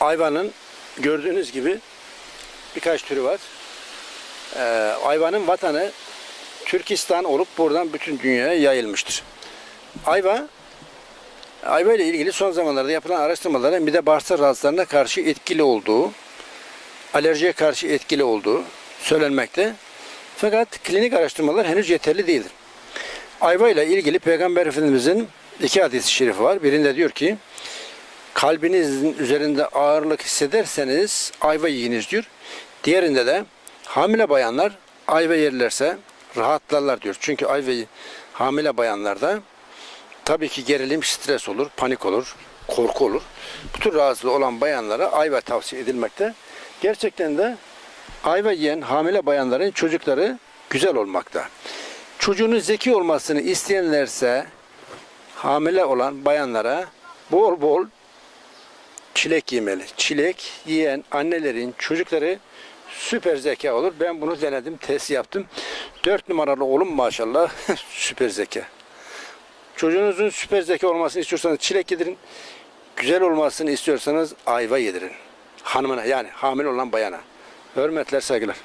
Ayvanın gördüğünüz gibi birkaç türü var. Ee, ayvanın vatanı Türkistan olup buradan bütün dünyaya yayılmıştır. Ayva Ayva ile ilgili son zamanlarda yapılan araştırmaların bir de bağırsak rahatsızlarına karşı etkili olduğu, alerjiye karşı etkili olduğu söylenmekte. Fakat klinik araştırmalar henüz yeterli değildir. Ayva ile ilgili Peygamber Efendimizin iki hadis-i şerifi var. Birinde diyor ki, kalbinizin üzerinde ağırlık hissederseniz ayva yiyiniz diyor. Diğerinde de hamile bayanlar ayva yerlerse rahatlarlar diyor. Çünkü ayvayı hamile bayanlarda tabii ki gerilim, stres olur, panik olur, korku olur. Bu tür rahatsızlığı olan bayanlara ayva tavsiye edilmekte. Gerçekten de ayva yiyen hamile bayanların çocukları güzel olmakta. Çocuğunun zeki olmasını isteyenlerse hamile olan bayanlara bol bol çilek yemeli. Çilek yiyen annelerin çocukları süper zeka olur. Ben bunu denedim, test yaptım. 4 numaralı oğlum maşallah süper zeka. Çocuğunuzun süper zeka olmasını istiyorsanız çilek yedirin. Güzel olmasını istiyorsanız ayva yedirin. Hanımına yani hamile olan bayana. Hürmetler, saygılar.